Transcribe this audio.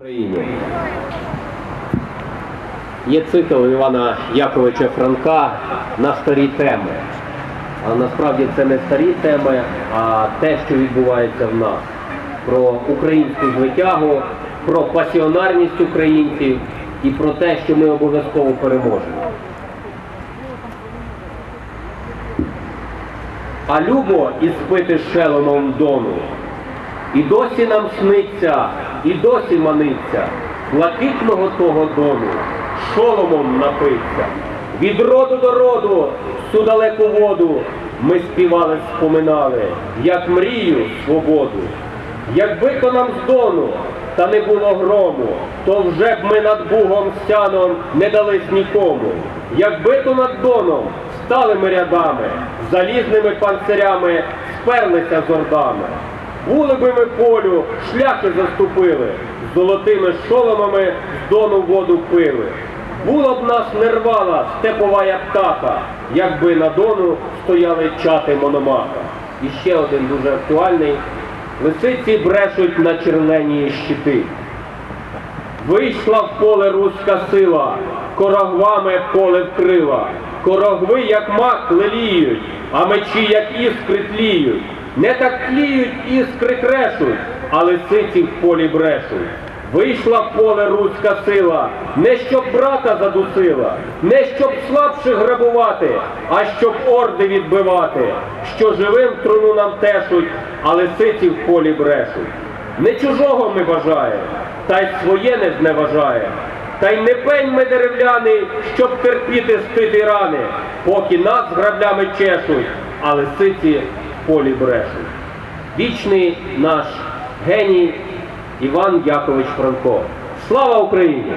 Україні. Є цикл Івана Яковича Франка на старі теми. А насправді це не старі теми, а те, що відбувається в нас. Про українську звитягу, про пасіонарність українців і про те, що ми обов'язково переможемо. А любо і спити шеломом дону. І досі нам сниться, і досі маниться, блакитного того дону, шоломом напиться. Від роду до роду, всю далеку воду ми співали, споминали, як мрію свободу. Якби то нам з дону, та не було грому, то вже б ми над Бугом сяном не дались нікому. Якби то над доном стали ми рядами, залізними панцирями сперлися з ордами. Були би ми полю, шляхи заступили, золотими шоломами з дону воду пили. Була б нас не рвала степовая птаха, якби на дону стояли чати мономаха. І ще один дуже актуальний. Лисиці брешуть на червлені щити. Вийшла в поле руська сила, корогвами поле вкрила. Корогви, як мак, леліють, а мечі, як іскри тліють. Не так тліють, іскри крешуть, а лисиці в полі брешуть. Вийшла в поле руська сила, не щоб брата задусила, не щоб слабших грабувати, а щоб орди відбивати, що живим труну нам тешуть, а лисиці в полі брешуть. Не чужого ми бажаємо, та й своє не зневажаємо. Та й не пень ми деревляний, щоб терпіти стити рани, поки нас граблями чешуть, а лисиці полі брешуть. Вічний наш геній Іван Якович Франко. Слава Україні!